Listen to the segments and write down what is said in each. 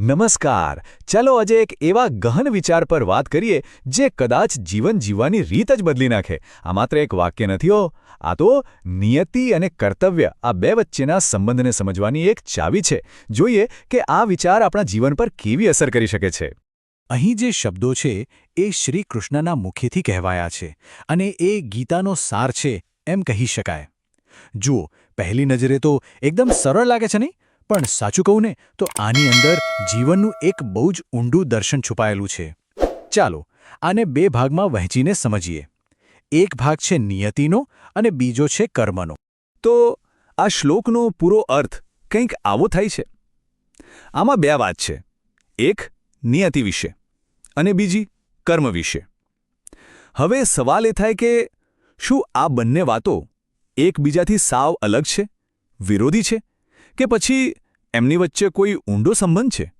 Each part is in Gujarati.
નમસ્કાર. ચાલો આજે એક એવા ગહન વિચાર પર વાત કરીએ, જે કદાચ જીવન જીવવાની રીત જ બદલી નાખે. આ માત્ર એક વાક્ય નથી હો. આ તો નિયતિ અને કર્તવ્ય, આ બે વચ્ચેના સંબંધને સમજવાની એક ચાવી છે. જોઈએ કે આ વિચાર આપણા જીવન પર કેવી અસર કરી શકે છે. અહીં જે શબ્દો છે, એ શ્રી કૃષ્ણના મુખેથી કહેવાયા છે અને એ ગીતાનો સાર છે એમ કહી શકાય. જુઓ, પહેલી નજરે તો એકદમ સરળ લાગે છે નહીં? પણ સાચું કહું ને, તો આની અંદર જીવનનું એક બહુ જ ઊંડું દર્શન છુપાયેલું છે. ચાલો, આને બે ભાગમાં વહેંચીને સમજીએ. એક ભાગ છે નિયતિનો અને બીજો છે કર્મનો. તો આ શ્લોકનો પૂરો અર્થ કંઈક આવો થાય છે. આમાં બે વાત છે. એક, નિયતિ વિશે અને બીજી, કર્મ વિશે. હવે સવાલ એ થાય કે શું આ બંને વાતો એકબીજાથી સાવ અલગ છે, વિરોધી છે કે પછી એમની વચ્ચે કોઈ ઊંડો સંબંધ છે?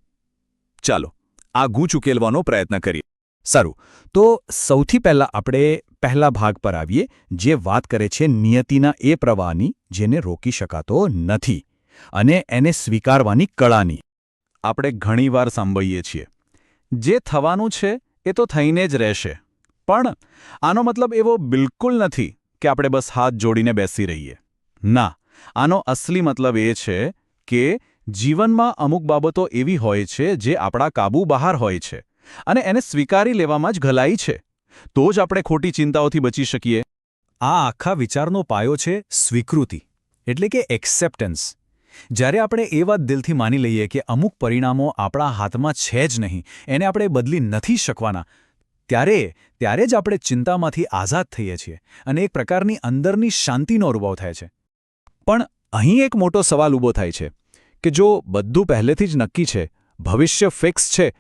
ચાલો, આ ગૂંચ ઉકેલવાનો પ્રયત્ન કરીએ. સારું, તો સૌથી પહેલાં આપણે પહેલા ભાગ પર આવીએ, જે વાત કરે છે નિયતિના એ પ્રવાહની, જેને રોકી શકાતો નથી, અને એને સ્વીકારવાની કળાની. આપણે ઘણીવાર સાંભળીએ છીએ. જે થવાનું છે, એ તો થઈને જ રહેશે. પણ, આનો મતલબ એવો બિલકુલ નથી કે આપણે બસ હાથ જોડીને બેસી રહીએ. ના, આનો અસલી મતલબ એ છે કે જીવનમાં અમુક બાબતો એવી હોય છે જે આપણા કાબૂ બહાર હોય છે અને એને સ્વીકારી લેવામાં જ ઘલાઈ છે. તો જ આપણે ખોટી ચિંતાઓથી બચી શકીએ. આ આખા વિચારનો પાયો છે સ્વીકૃતિ, એટલે કે એક્સેપ્ટન્સ જ્યારે આપણે એ વાત દિલથી માની લઈએ કે અમુક પરિણામો આપણા હાથમાં છે જ નહીં, એને આપણે બદલી નથી શકવાના, ત્યારે ત્યારે જ આપણે ચિંતામાંથી આઝાદ થઈએ છીએ અને એક પ્રકારની અંદરની શાંતિનો અનુભવ થાય છે. પણ અહીં એક મોટો સવાલ ઊભો થાય છે. કે જો બધું પહેલેથી જ નક્કી છે, ભવિષ્ય ફિક્સ છે,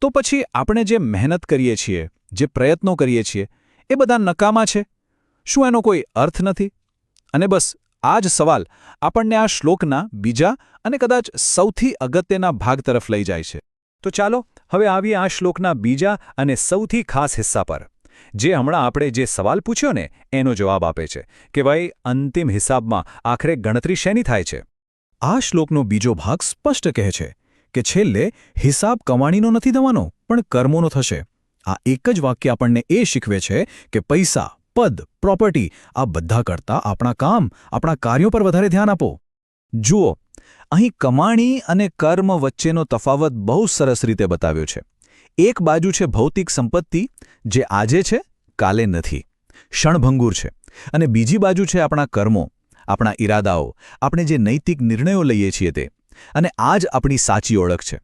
તો પછી આપણે જે મહેનત કરીએ છીએ, જે પ્રયત્નો કરીએ છીએ, એ બધા નકામા છે? શું એનો કોઈ અર્થ નથી? અને બસ, આ જ સવાલ આપણને આ શ્લોકના બીજા અને કદાચ સૌથી અગત્યના ભાગ તરફ લઈ જાય છે. તો ચાલો, હવે આવીએ આ શ્લોકના બીજા અને સૌથી ખાસ હિસ્સા પર. જે હમણાં આપણે જે સવાલ પૂછ્યો ને, એનો જવાબ આપે છે કે ભાઈ, અંતિમ હિસાબમાં આખરે ગણતરી શેની થાય છે? આ શ્લોકનો બીજો ભાગ સ્પષ્ટ કહે છે કે છેલ્લે હિસાબ કમાણીનો નથી દવાનો, પણ કર્મોનો થશે. આ એક જ વાક્ય આપણને એ શીખવે છે કે પૈસા, પદ, પ્રોપર્ટી, આ બધા કરતાં આપણા કામ, આપણા કાર્યો પર વધારે ધ્યાન આપો. જુઓ, અહીં કમાણી અને કર્મ વચ્ચેનો તફાવત બહુ સરસ રીતે બતાવ્યો છે. એક બાજુ છે ભૌતિક સંપત્તિ, જે આજે છે, કાલે નથી. ક્ષણભંગુર છે. અને બીજી બાજુ છે આપણા કર્મો આપણા ઈરાદાઓ, આપણે જે નૈતિક નિર્ણયો લઈએ છીએ તે. અને આ જ આપણી સાચી ઓળખ છે.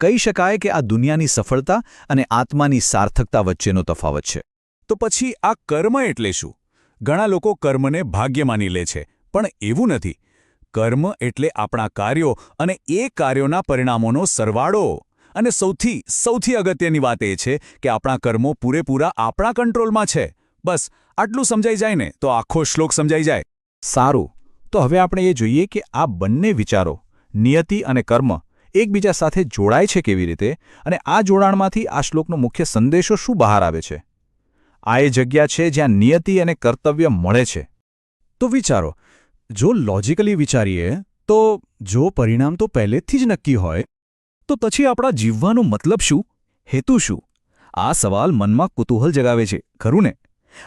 કહી શકાય કે આ દુનિયાની સફળતા અને આત્માની સાર્થકતા વચ્ચેનો તફાવત છે. તો પછી આ કર્મ એટલે શું? ઘણા લોકો કર્મને ભાગ્ય માની લે છે, પણ એવું નથી. કર્મ એટલે આપણા કાર્યો અને એ કાર્યોના પરિણામોનો સરવાળો. અને સૌથી સૌથી અગત્યની વાત એ છે કે આપણા કર્મો પૂરેપૂરા આપણા કંટ્રોલમાં છે. બસ, આટલું સમજાઈ જાય ને, તો આખો શ્લોક સમજાઈ જાય. સારું. તો હવે આપણે એ જોઈએ કે આ બંને વિચારો, નિયતિ અને કર્મ, એકબીજા સાથે જોડાય છે કેવી રીતે અને આ જોડાણમાંથી આ શ્લોકનો મુખ્ય સંદેશો શું બહાર આવે છે? આ એ જગ્યા છે જ્યાં નિયતિ અને કર્તવ્ય મળે છે. તો વિચારો, જો લોજિકલી વિચારીએ, તો જો પરિણામ તો પહેલેથી જ નક્કી હોય, તો પછી આપણા જીવવાનો મતલબ શું? હેતુ શું? આ સવાલ મનમાં કુતૂહલ જગાવે છે, ખરું ને?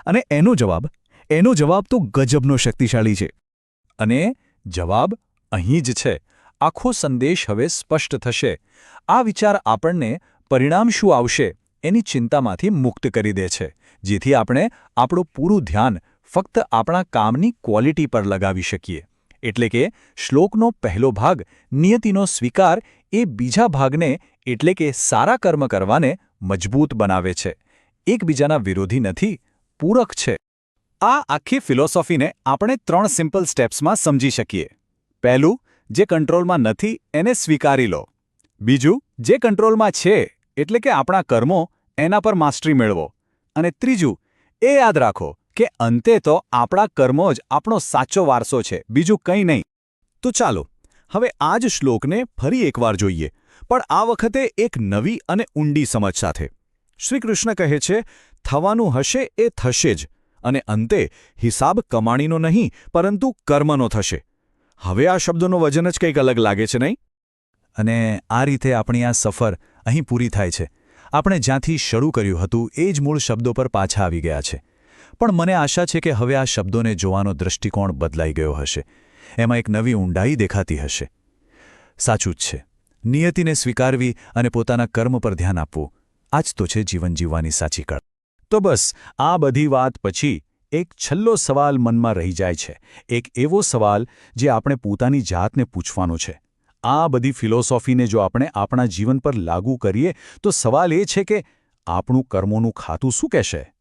અને એનો જવાબ એનો જવાબ તો ગજબનો શક્તિશાળી છે. અને જવાબ અહીં જ છે. આખો સંદેશ હવે સ્પષ્ટ થશે. આ વિચાર આપણને પરિણામ શું આવશે એની ચિંતામાંથી મુક્ત કરી દે છે, જેથી આપણે આપણું પૂરું ધ્યાન ફક્ત આપણા કામની ક્વોલિટી પર લગાવી શકીએ. એટલે કે શ્લોકનો પહેલો ભાગ નિયતિનો સ્વીકાર એ બીજા ભાગને એટલે કે સારા કર્મ કરવાને મજબૂત બનાવે છે. એકબીજાના વિરોધી નથી, પૂરક છે. આ આખી ફિલોસોફીને આપણે ત્રણ સિમ્પલ સ્ટેપ્સમાં સમજી શકીએ. પહેલું, જે કંટ્રોલમાં નથી, એને સ્વીકારી લો. બીજું, જે કંટ્રોલમાં છે, એટલે કે આપણા કર્મો, એના પર માસ્ટરી મેળવો. અને ત્રીજું, એ યાદ રાખો કે અંતે તો આપણા કર્મો જ આપણો સાચો વારસો છે, બીજું કંઈ નહીં. તો ચાલો, હવે આ જ શ્લોકને ફરી એકવાર જોઈએ, પણ આ વખતે એક નવી અને ઊંડી સમજ સાથે. શ્રીકૃષ્ણ કહે છે, થવાનું હશે એ થશે જ. અને અંતે હિસાબ કમાણીનો નહીં, પરંતુ કર્મનો થશે. હવે આ શબ્દોનો વજન જ કંઈક અલગ લાગે છે નહીં? અને આ રીતે આપણી આ સફર અહીં પૂરી થાય છે. આપણે જ્યાંથી શરૂ કર્યું હતું, એ જ મૂળ શબ્દો પર પાછા આવી ગયા છે. પણ મને આશા છે કે હવે આ શબ્દોને જોવાનો દૃષ્ટિકોણ બદલાઈ ગયો હશે. એમાં એક નવી ઊંડાઈ દેખાતી હશે. સાચું જ છે. નિયતિને સ્વીકારવી અને પોતાના કર્મ પર ધ્યાન આપવું. આ જ તો છે જીવન જીવવાની સાચી કળ. તો બસ, આ બધી વાત પછી એક છેલ્લો સવાલ મનમાં રહી જાય છે. એક એવો સવાલ જે આપણે પોતાની જાતને પૂછવાનો છે. આ બધી ફિલોસોફીને જો આપણે આપણા જીવન પર લાગુ કરીએ, તો સવાલ એ છે કે આપણું કર્મોનું ખાતું શું કહેશે?